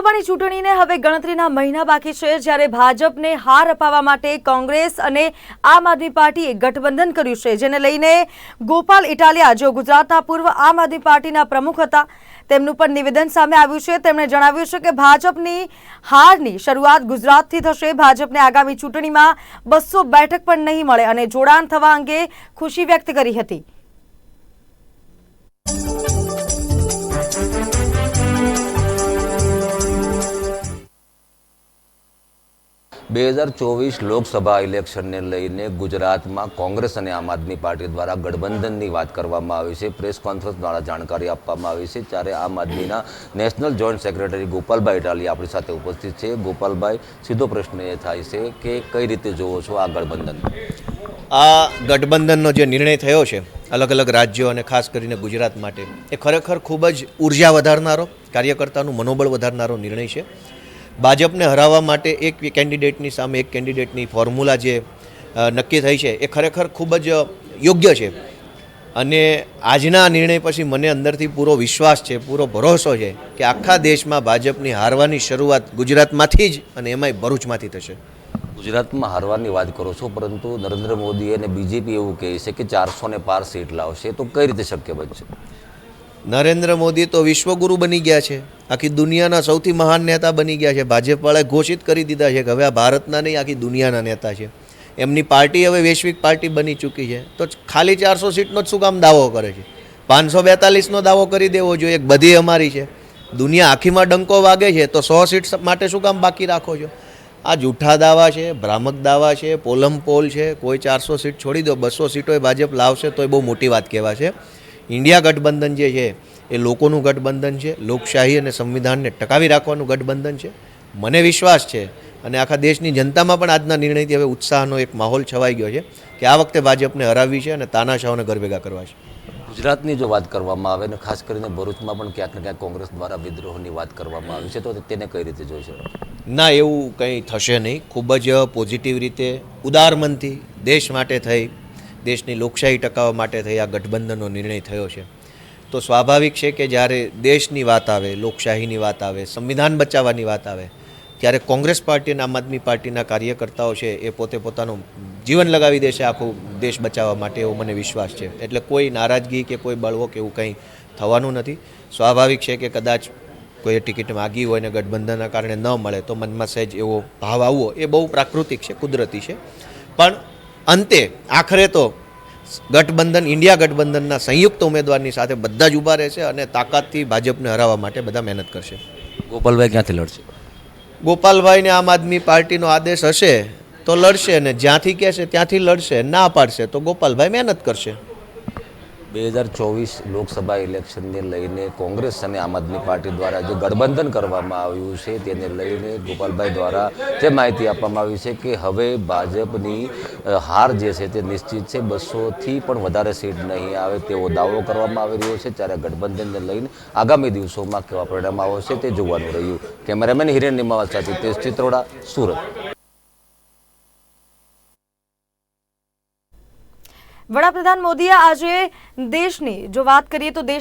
લોકસભાની ચૂંટણીને હવે ગણતરીના મહિના બાકી છે, જ્યારે ભાજપને હાર અપાવવા માટે કોંગ્રેસ અને આમ આદમી પાર્ટીએ ગઠબંધન કર્યું છે, જેને લઈને ગોપાલ ઇટાલિયા, જેઓ ગુજરાતના પૂર્વ આમ આદમી પાર્ટીના પ્રમુખ હતા, તેમનું પણ નિવેદન સામે આવ્યું છે. તેમણે જણાવ્યું છે કે ભાજપની હારની શરૂઆત ગુજરાતથી થશે. ભાજપને આગામી ચૂંટણીમાં બસો બેઠક પણ નહીં મળે અને જોડાણ થવા અંગે ખુશી વ્યક્ત કરી હતી. બે હજાર ચોવીસ લોકસભા ઇલેક્શનને લઈને ગુજરાતમાં કોંગ્રેસ અને આમ આદમી પાર્ટી દ્વારા ગઠબંધનની વાત કરવામાં આવી છે. પ્રેસ કોન્ફરન્સ દ્વારા જાણકારી આપવામાં આવી છે. ત્યારે આમ આદમીના national joint secretary Gopalbhai Italia આપણી સાથે ઉપસ્થિત છે. ગોપાલભાઈ, સીધો પ્રશ્ન એ થાય છે કે કઈ રીતે જોવો છો આ ગઠબંધન? આ ગઠબંધનનો જે નિર્ણય થયો છે, અલગ અલગ રાજ્યો અને ખાસ કરીને ગુજરાત માટે, એ ખરેખર ખૂબ જ ઊર્જા વધારનારો, કાર્યકર્તાનું મનોબળ વધારનારો નિર્ણય છે. ભાજપને હરાવવા માટે એક કેન્ડિડેટની સામે એક કેન્ડિડેટની ફોર્મ્યુલા જે નક્કી થઈ છે, એ ખરેખર ખૂબ જ યોગ્ય છે. અને આજના નિર્ણય પછી મને અંદરથી પૂરો વિશ્વાસ છે, પૂરો ભરોસો છે કે આખા દેશમાં ભાજપની હારવાની શરૂઆત ગુજરાતમાંથી જ અને એમાંય ભરૂચમાંથી થશે. ગુજરાતમાં હારવાની વાત કરો છો, પરંતુ નરેન્દ્ર મોદી અને બીજેપી એવું કહે છે કે ચારસો ને પાર સીટ લાવશે, તો કઈ રીતે શક્ય બનશે? નરેન્દ્ર મોદી તો વિશ્વગુરુ બની ગયા છે. આખી દુનિયાના સૌથી મહાન નેતા બની ગયા છે. ભાજપવાળાએ ઘોષિત કરી દીધા છે કે હવે આ ભારતના નહીં, આખી દુનિયાના નેતા છે. એમની પાર્ટી હવે વૈશ્વિક પાર્ટી બની ચૂકી છે. તો ખાલી ચારસો સીટનો જ શું કામ દાવો કરે છે? પાંચસો બેતાલીસનો દાવો કરી દેવો જોઈએ. એક બધી અમારી છે. દુનિયા આખીમાં ડંકો વાગે છે. તો સો સીટ માટે શું કામ બાકી રાખો છો? આ જૂઠા દાવા છે, ભ્રામક દાવા છે, પોલમ પોલ છે. કોઈ ચારસો સીટ છોડી દો. બસો સીટો એ ભાજપ લાવશે તો એ બહુ મોટી વાત કહેવાશે. ઇન્ડિયા ગઠબંધન જે છે એ લોકોનું ગઠબંધન છે લોકશાહી અને સંવિધાનને ટકાવી રાખવાનું ગઠબંધન છે. મને વિશ્વાસ છે અને આખા દેશની જનતામાં પણ આજના નિર્ણયથી હવે ઉત્સાહનો એક માહોલ છવાઈ ગયો છે કે આ વખતે ભાજપને હરાવવી છે અને તાનાશાહોને ગરભેગા કરવા છે. ગુજરાતની જો વાત કરવામાં આવે ને ખાસ કરીને ભરૂચમાં પણ ક્યાંક ને ક્યાંક કોંગ્રેસ દ્વારા વિદ્રોહની વાત કરવામાં આવી છે તો તેને કઈ રીતે જોઈ શકો ના એવું કંઈ થશે નહીં. ખૂબ જ પોઝિટિવ રીતે ઉદાર મનથી દેશ માટે થઈ દેશની લોકશાહી ટકાવવા માટે થઈ આ ગઠબંધનનો નિર્ણય થયો છે. તો સ્વાભાવિક છે કે જ્યારે દેશની વાત આવે, લોકશાહીની વાત આવે, સંવિધાન બચાવવાની વાત આવે, ત્યારે કોંગ્રેસ પાર્ટી અને આમ આદમી પાર્ટીના કાર્યકર્તાઓ છે એ પોતે પોતાનું જીવન લગાવી દેશે આખું દેશ બચાવવા માટે એવો મને વિશ્વાસ છે. એટલે કોઈ નારાજગી કે કોઈ બળવો કે એવું કંઈ થવાનું નથી. સ્વાભાવિક છે કે કદાચ કોઈ ટિકિટ માગી હોય ને ગઠબંધનના કારણે ન મળે તો મનમાં સહેજ એવો ભાવ આવવો એ બહુ પ્રાકૃતિક છે, કુદરતી છે. પણ અંતે આખરે તો ગઠબંધન ઇન્ડિયા ગઠબંધનના સંયુક્ત ઉમેદવારની સાથે બધા જ ઊભા રહેશે અને તાકાતથી ભાજપને હરાવવા માટે બધા મહેનત કરશે. ગોપાલભાઈ ક્યાંથી લડશે? ગોપાલભાઈને આમ આદમી પાર્ટીનો આદેશ હશે તો લડશે ને જ્યાંથી કહેશે ત્યાંથી લડશે ના પાડશે તો ગોપાલભાઈ મહેનત કરશે. બે હજાર ચોવીસ લોકસભા ઇલેક્શનને લઈને કોંગ્રેસ અને આમ આદમી પાર્ટી દ્વારા જે ગઠબંધન કરવામાં આવ્યું છે, તેને લઈને ગોપાલભાઈ દ્વારા જે માહિતી આપવામાં આવી છે કે હવે ભાજપની હાર જે છે તે નિશ્ચિત છે. બસોથી પણ વધારે સીટ નહીં આવે તેવો દાવો કરવામાં આવી રહ્યો છે. ત્યારે ગઠબંધનને લઈને આગામી દિવસોમાં કેવા પરિણામ આવશે તે જોવાનું રહ્યું. કેમેરામેન હિરેન નિમાવત સાથે તેજ ચિત્રોડા, સુરત. વડાપ્રધાન મોદીએ આજે દેશની જો વાત કરીએ તો દેશ